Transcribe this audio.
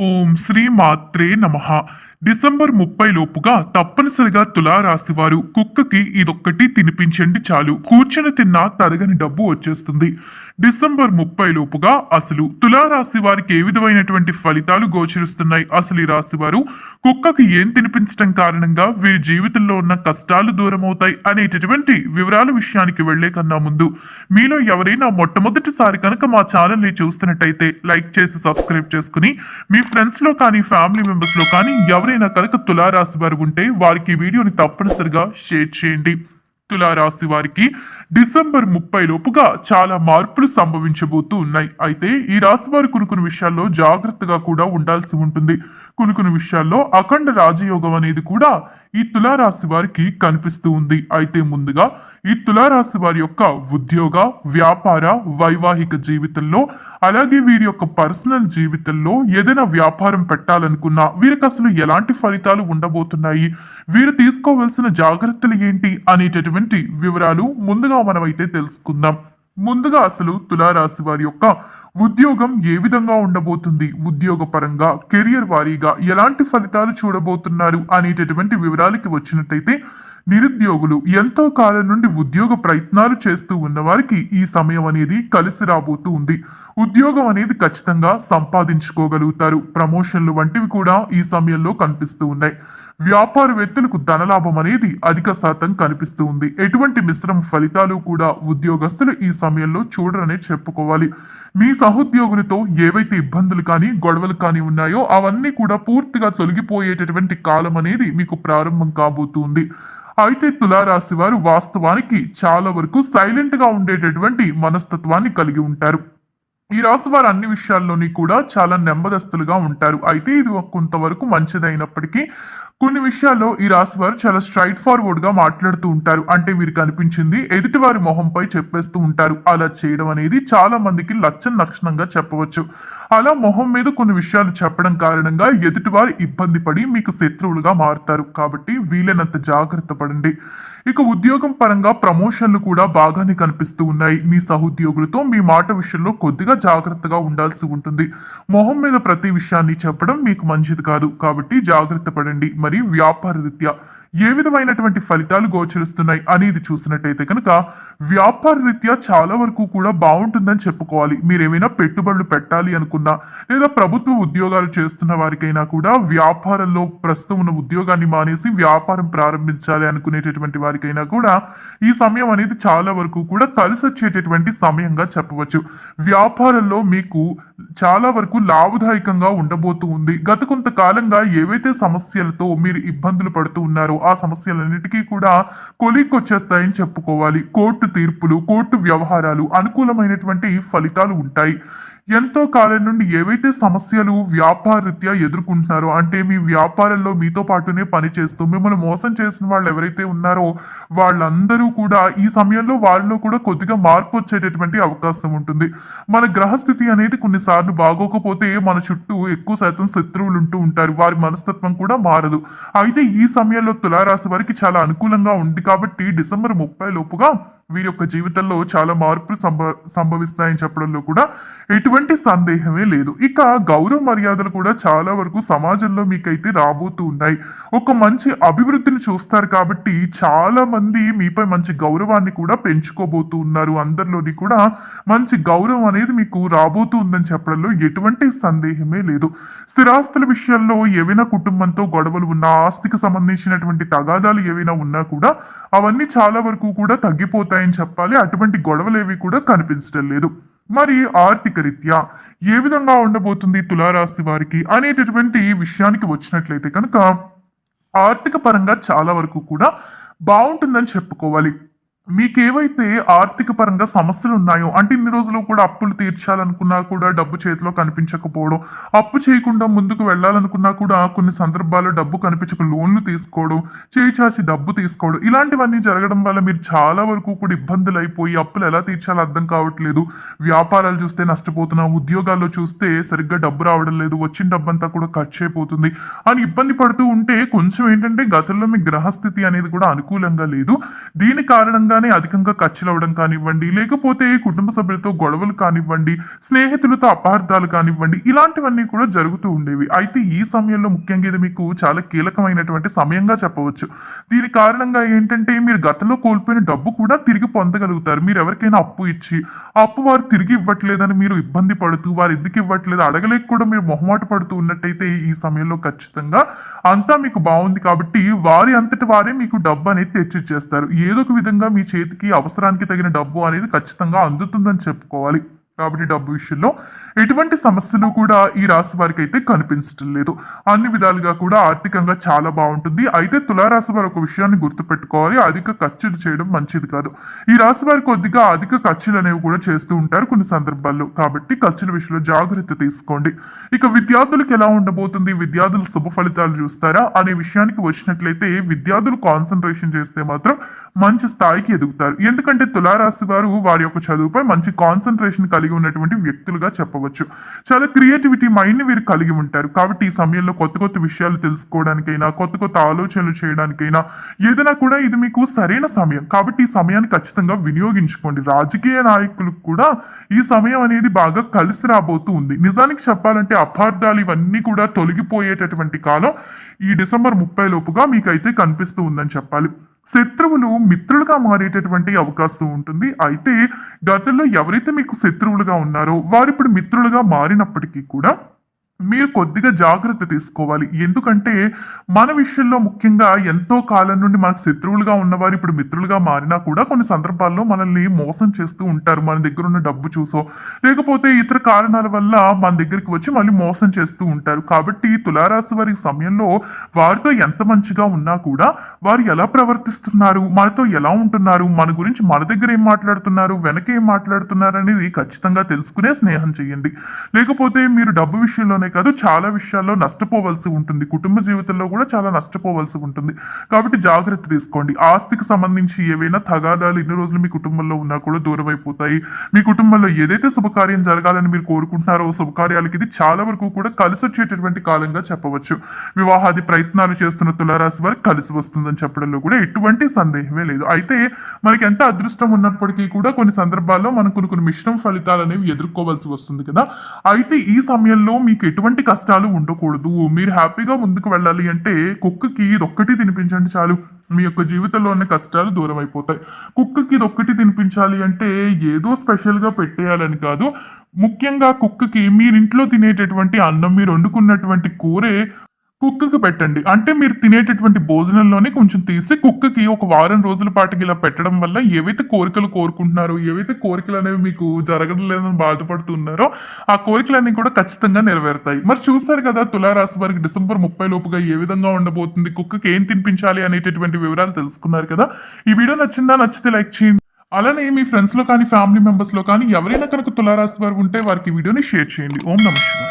ఓం శ్రీ మాత్రే నమః. డిసెంబర్ ముప్పై లోపుగా తప్పనిసరిగా తులారాశి వారు కుక్కకి ఇదొక్కటి తినిపించండి చాలు. కూర్చొని తిన్నా తరగని డబ్బు వచ్చేస్తుంది. డిసెంబర్ ముప్పై లోపుగా అసలు తులారాశి వారికి ఏ విధమైనటువంటి ఫలితాలు గోచరిస్తున్నాయి? అసలు ఈ రాశి వారు కుక్కకి ఏం తినిపించడం కారణంగా వీరి జీవితంలో ఉన్న కష్టాలు దూరం అవుతాయి అనేటటువంటి వివరాల విషయానికి వెళ్ళే కన్నా ముందు మీలో ఎవరైనా మొట్టమొదటిసారి కనుక మా ఛానల్ని చూస్తున్నట్టయితే లైక్ చేసి సబ్స్క్రైబ్ చేసుకుని మీ ఫ్రెండ్స్లో కానీ ఫ్యామిలీ మెంబర్స్లో కానీ ఎవరైనా కనుక తులారాశి వారు ఉంటే వారికి ఈ వీడియోని తప్పనిసరిగా షేర్ చేయండి. తులారాశి వారికి డిసెంబర్ ముప్పై లోపుగా చాలా మార్పులు సంభవించబోతూ ఉన్నాయి అయితే ఈ రాశి వారు కొన్ని కొన్ని విషయాల్లో జాగ్రత్తగా కూడా ఉండాల్సి ఉంటుంది. కొన్ని కొన్ని విషయాల్లో అఖండ రాజయోగం అనేది కూడా ఈ తులారాశి వారికి కనిపిస్తూ ఉంది. అయితే ముందుగా ఈ తులారాశి వారి యొక్క ఉద్యోగ వ్యాపార వైవాహిక జీవితంలో అలాగే వీరి యొక్క పర్సనల్ జీవితంలో ఏదైనా వ్యాపారం పెట్టాలనుకున్నా వీరికి అసలు ఎలాంటి ఫలితాలు ఉండబోతున్నాయి? వీరు తీసుకోవాల్సిన జాగ్రత్తలు ఏంటి? అనేటటువంటి వివరాలు ముందుగా మనమైతే తెలుసుకుందాం. ముందుగా అసలు తులారాశి వారి యొక్క ఉద్యోగం ఏ విధంగా ఉండబోతుంది? ఉద్యోగ పరంగా కెరియర్ వారీగా ఎలాంటి ఫలితాలు చూడబోతున్నారు? అనేటటువంటి వివరాలకి వచ్చినట్టయితే నిరుద్యోగులు ఎంతో కాలం నుండి ఉద్యోగ ప్రయత్నాలు చేస్తూ ఉన్నవారికి ఈ సమయం అనేది కలిసి రాబోతూ ఉంది. ఉద్యోగం అనేది ఖచ్చితంగా సంపాదించుకోగలుగుతారు. ప్రమోషన్లు వంటివి కూడా ఈ సమయంలో కనిపిస్తూ ఉన్నాయి. వ్యాపారవేత్తలకు ధనలాభం అనేది అధిక శాతం కనిపిస్తూ ఉంది ఎటువంటి మిశ్రమ ఫలితాలు కూడా ఉద్యోగస్తులు ఈ సమయంలో చూడరనే చెప్పుకోవాలి. మీ సహోద్యోగులతో ఏవైతే ఇబ్బందులు కానీ గొడవలు కానీ ఉన్నాయో అవన్నీ కూడా పూర్తిగా తొలగిపోయేటటువంటి కాలం అనేది మీకు ప్రారంభం కాబోతుంది. అయితే తులారాశి వారు వాస్తవానికి చాలా వరకు సైలెంట్గా ఉండేటటువంటి మనస్తత్వాన్ని కలిగి ఉంటారు. ఈ రాశి వారు అన్ని విషయాల్లోని కూడా చాలా నెమ్మదస్తులుగా ఉంటారు. అయితే ఇది కొంతవరకు మంచిదైనప్పటికీ కొన్ని విషయాల్లో ఈ రాశి వారు చాలా స్ట్రైట్ ఫార్వర్డ్గా మాట్లాడుతూ ఉంటారు. అంటే వీరికి అనిపించింది ఎదుటి వారి మొహంపై చెప్పేస్తూ ఉంటారు. అలా చేయడం అనేది చాలా మందికి లక్షణ లక్షణంగా చెప్పవచ్చు. అలా మొహం మీద కొన్ని విషయాలు చెప్పడం కారణంగా ఎదుటివారు ఇబ్బంది పడి మీకు శత్రువులుగా మారుతారు. కాబట్టి వీలైనంత జాగ్రత్త పడండి. ఇక ఉద్యోగం పరంగా ప్రమోషన్లు కూడా బాగానే కనిపిస్తూ ఉన్నాయి. మీ సహోద్యోగులతో మీ మాట విషయంలో కొద్దిగా జాగ్రత్తగా ఉండాల్సి ఉంటుంది. మొహం మీద ప్రతి విషయాన్ని చెప్పడం మీకు మంచిది కాదు. కాబట్టి జాగ్రత్త పడండి. మరి వ్యాపార రీత్యా ఏ విధమైనటువంటి ఫలితాలు గోచరిస్తున్నాయి అనేది చూసినట్టయితే కనుక వ్యాపార రీత్యా చాలా వరకు కూడా బాగుంటుందని చెప్పుకోవాలి. మీరు ఏమైనా పెట్టుబడులు పెట్టాలి అనుకున్నా లేదా ప్రభుత్వ ఉద్యోగాలు చేస్తున్న వారికైనా కూడా వ్యాపారంలో ప్రస్తుతం ఉన్న ఉద్యోగాన్ని మానేసి వ్యాపారం ప్రారంభించాలి అనుకునేటటువంటి వారికైనా కూడా ఈ సమయం అనేది చాలా వరకు కూడా కలిసి వచ్చేటటువంటి సమయంగా చెప్పవచ్చు. వ్యాపారంలో మీకు చాలా వరకు లాభదాయకంగా ఉండబోతూ ఉంది. గత కొంతకాలంగా ఏవైతే సమస్యలతో మీరు ఇబ్బందులు పడుతూ ఉన్నారో ఆ సమస్యలన్నిటికీ కూడా కొలిక్కొచ్చేస్తాయని చెప్పుకోవాలి. కోర్టు తీర్పులు కోర్టు వ్యవహారాలు అనుకూలమైనటువంటి ఫలితాలు ఉంటాయి. ఎంతో కాలం నుండి ఏవైతే సమస్యలు వ్యాపారరీత్యా ఎదుర్కొంటున్నారో అంటే మీ వ్యాపారంలో మీతో పాటునే పనిచేస్తూ మిమ్మల్ని మోసం చేసిన వాళ్ళు ఎవరైతే ఉన్నారో వాళ్ళందరూ కూడా ఈ సమయంలో వాళ్ళలో కూడా కొద్దిగా మార్పు వచ్చేటటువంటి అవకాశం ఉంటుంది. మన గ్రహస్థితి అనేది కొన్నిసార్లు బాగోకపోతే మన చుట్టూ ఎక్కువ శాతం శత్రువులు ఉంటూ ఉంటారు. వారి మనస్తత్వం కూడా మారదు. అయితే ఈ సమయంలో తులారాశి వారికి చాలా అనుకూలంగా ఉంది కాబట్టి డిసెంబర్ ముప్పై లోపుగా వీరి యొక్క జీవితంలో చాలా మార్పులు సంభ సంభవిస్తాయని చెప్పడంలో కూడా ఎటువంటి సందేహమే లేదు. ఇక గౌరవ మర్యాదలు కూడా చాలా వరకు సమాజంలో మీకైతే రాబోతూ ఉన్నాయి. ఒక మంచి అభివృద్ధిని చూస్తారు కాబట్టి చాలా మంది మీపై మంచి గౌరవాన్ని కూడా పెంచుకోబోతూ ఉన్నారు. అందరిలోని కూడా మంచి గౌరవం అనేది మీకు రాబోతూ ఉందని చెప్పడంలో ఎటువంటి సందేహమే లేదు. స్థిరాస్తుల విషయంలో ఏవైనా కుటుంబంతో గొడవలు ఉన్నా ఆస్తికి సంబంధించినటువంటి తగాదాలు ఏవైనా ఉన్నా కూడా అవన్నీ చాలా వరకు కూడా తగ్గిపోతాయి. తగ్గిపోతాయని చెప్పాలి. అటువంటి గొడవలు ఏవి కూడా కనిపించడం లేదు. మరి ఆర్థిక రీత్యా ఏ విధంగా ఉండబోతుంది తులారాశి వారికి అనేటటువంటి విషయానికి వచ్చినట్లయితే కనుక ఆర్థిక పరంగా చాలా వరకు కూడా బాగుంటుందని చెప్పుకోవాలి. మీకేవైతే ఆర్థిక పరంగా సమస్యలు ఉన్నాయో అంటే ఇన్ని రోజులు కూడా అప్పులు తీర్చాలనుకున్నా కూడా డబ్బు చేతిలో కనిపించకపోవడం అప్పు చేయకుండా ముందుకు వెళ్ళాలనుకున్నా కూడా కొన్ని సందర్భాల్లో డబ్బు కనిపించక లోన్లు తీసుకోవడం చేయిచాచి డబ్బు తీసుకోవడం ఇలాంటివన్నీ జరగడం వల్ల మీరు చాలా వరకు కూడా ఇబ్బందులు అయిపోయి అప్పులు ఎలా తీర్చాలో అర్థం కావట్లేదు. వ్యాపారాలు చూస్తే నష్టపోతున్నాం ఉద్యోగాల్లో చూస్తే సరిగ్గా డబ్బు రావడం లేదు వచ్చిన డబ్బంతా కూడా ఖర్చు అయిపోతుంది అని ఇబ్బంది పడుతూ ఉంటే కొంచెం ఏంటంటే గతంలో మీ గ్రహస్థితి అనేది కూడా అనుకూలంగా లేదు. దీని కారణంగా కారణంగానే అధికంగా ఖర్చులు అవ్వడం కానివ్వండి లేకపోతే కుటుంబ సభ్యులతో గొడవలు కానివ్వండి స్నేహితులతో అపార్థాలు కానివ్వండి ఇలాంటివన్నీ కూడా జరుగుతూ ఉండేవి. అయితే ఈ సమయంలో ముఖ్యంగా ఇది మీకు చాలా కీలకమైనటువంటి సమయంగా చెప్పవచ్చు. దీని కారణంగా ఏంటంటే మీరు గతంలో కోల్పోయిన డబ్బు కూడా తిరిగి పొందగలుగుతారు. మీరు ఎవరికైనా అప్పు ఇచ్చి అప్పు వారు తిరిగి ఇవ్వట్లేదని మీరు ఇబ్బంది పడుతూ వారు ఎందుకు ఇవ్వట్లేదు అడగలేక కూడా మీరు మొహమాట పడుతూ ఉన్నట్టయితే ఈ సమయంలో ఖచ్చితంగా అంతా మీకు బాగుంది కాబట్టి వారి అంతటి వారే మీకు డబ్బు అనేది తెచ్చిచ్చేస్తారు. ఏదో ఒక విధంగా మీ చేతికి అవసరానికి తగిన డబ్బు అనేది ఖచ్చితంగా అందుతుందని చెప్పుకోవాలి. కాబట్టి డబ్బు విషయంలో ఎటువంటి సమస్యలు కూడా ఈ రాశి వారికి అయితే కనిపించడం లేదు. అన్ని విధాలుగా కూడా ఆర్థికంగా చాలా బాగుంటుంది. అయితే తులారాశి వారు ఒక విషయాన్ని గుర్తుపెట్టుకోవాలి. అధిక ఖర్చులు చేయడం మంచిది కాదు. ఈ రాశి వారు కొద్దిగా అధిక ఖర్చులు అనేవి కూడా చేస్తూ ఉంటారు కొన్ని సందర్భాల్లో. కాబట్టి ఖర్చుల విషయంలో జాగ్రత్త తీసుకోండి. ఇక విద్యార్థులకు ఎలా ఉండబోతుంది? విద్యార్థులు శుభ ఫలితాలు చూస్తారా? అనే విషయానికి వచ్చినట్లయితే విద్యార్థులు కాన్సన్ట్రేషన్ చేస్తే మాత్రం మంచి స్థాయికి ఎదుగుతారు. ఎందుకంటే తులారాశి వారు వారి యొక్క చదువుపై మంచి కాన్సన్ట్రేషన్ కలిగి ఉన్నటువంటి వ్యక్తులుగా చెప్పవచ్చు. చాలా క్రియేటివిటీ మైండ్ని వీరు కలిగి ఉంటారు. కాబట్టి ఈ సమయంలో కొత్త కొత్త విషయాలు తెలుసుకోవడానికైనా కొత్త కొత్త ఆలోచనలు చేయడానికైనా ఏదైనా కూడా ఇది మీకు సరైన సమయం. కాబట్టి ఈ సమయాన్ని ఖచ్చితంగా వినియోగించుకోండి. రాజకీయ నాయకులకు కూడా ఈ సమయం అనేది బాగా కలిసి రాబోతూ ఉంది. నిజానికి చెప్పాలంటే అపార్థాలు ఇవన్నీ కూడా తొలగిపోయేటటువంటి కాలం ఈ డిసెంబర్ ముప్పై లోపుగా మీకైతే కనిపిస్తూ ఉందని చెప్పాలి. శత్రువులు మిత్రులుగా మారేటటువంటి అవకాశం ఉంటుంది. అయితే గతంలో ఎవరైతే మీకు శత్రువులుగా ఉన్నారో వారు ఇప్పుడు మిత్రులుగా మారినప్పటికీ కూడా మీరు కొద్దిగా జాగ్రత్త తీసుకోవాలి. ఎందుకంటే మన విషయంలో ముఖ్యంగా ఎంతో కాలం నుండి మనకు శత్రువులుగా ఉన్నవారు ఇప్పుడు మిత్రులుగా మారినా కూడా కొన్ని సందర్భాల్లో మనల్ని మోసం చేస్తూ ఉంటారు. మన దగ్గర ఉన్న డబ్బు చూసో లేకపోతే ఇతర కారణాల వల్ల మన దగ్గరికి వచ్చి మళ్ళీ మోసం చేస్తూ ఉంటారు. కాబట్టి తులారాశి వారి సమయంలో వారితో ఎంత మంచిగా ఉన్నా కూడా వారు ఎలా ప్రవర్తిస్తున్నారు? మనతో ఎలా ఉంటున్నారు? మన గురించి మన దగ్గర ఏం మాట్లాడుతున్నారు? వెనక ఏం మాట్లాడుతున్నారు అనేది ఖచ్చితంగా తెలుసుకునే స్నేహం చేయండి. లేకపోతే మీరు డబ్బు విషయంలోనే కాదు చాలా విషయాల్లో నష్టపోవలసి ఉంటుంది. కుటుంబ జీవితంలో కూడా చాలా నష్టపోవలసి ఉంటుంది. కాబట్టి జాగ్రత్త తీసుకోండి. ఆస్తికి సంబంధించి ఏవైనా తగాదాలు ఇన్ని రోజులు మీ కుటుంబంలో ఉన్నా కూడా దూరం అయిపోతాయి మీ కుటుంబంలో ఏదైతే శుభకార్యం జరగాలని మీరు కోరుకుంటున్నారో శుభకార్యాలకి ఇది చాలా వరకు కూడా కలిసి వచ్చేటటువంటి కాలంగా చెప్పవచ్చు. వివాహాది ప్రయత్నాలు చేస్తున్న తులారాశి వారికి కలిసి వస్తుందని చెప్పడంలో కూడా ఎటువంటి సందేహమే లేదు. అయితే మనకి ఎంత అదృష్టం ఉన్నప్పటికీ కూడా కొన్ని సందర్భాల్లో మనం కొన్ని కొన్ని మిశ్రమ ఫలితాలు అనేవి ఎదుర్కోవాల్సి వస్తుంది కదా. అయితే ఈ సమయంలో మీకు ఎటువంటి కష్టాలు ఉండకూడదు. మీరు హ్యాపీగా ముందుకు వెళ్ళాలి అంటే కుక్కకి ఇదొక్కటి తినిపించండి చాలు. మీ యొక్క జీవితంలో ఉన్న కష్టాలు దూరం అయిపోతాయి. కుక్కకి ఇదొక్కటి తినిపించాలి అంటే ఏదో స్పెషల్గా పెట్టేయాలని కాదు. ముఖ్యంగా కుక్కకి మీరింట్లో తినేటటువంటి అన్నం మీరు వండుకున్నటువంటి కూరే కుక్కకి పెట్టండి. అంటే మీరు తినేటటువంటి భోజనంలోనే కొంచెం తీసి కుక్కకి ఒక వారం రోజుల పాటుకి ఇలా పెట్టడం వల్ల ఏవైతే కోరికలు కోరుకుంటున్నారో ఏవైతే కోరికలు అనేవి మీకు జరగడం లేదని బాధపడుతున్నారో ఆ కోరికలన్నీ కూడా ఖచ్చితంగా నెరవేరుతాయి. మరి చూస్తారు కదా తులారాశి వారికి డిసెంబర్ ముప్పై లోపుగా ఏ విధంగా ఉండబోతుంది కుక్కకి ఏం తినిపించాలి అనేటటువంటి వివరాలు తెలుసుకున్నారు కదా. ఈ వీడియో నచ్చిందా నచ్చితే లైక్ చేయండి. అలానే మీ ఫ్రెండ్స్లో కానీ ఫ్యామిలీ మెంబర్స్లో కానీ ఎవరైనా కనుక తులారాశి వారు ఉంటే వారికి ఈ వీడియోని షేర్ చేయండి. ఓం నమస్కారం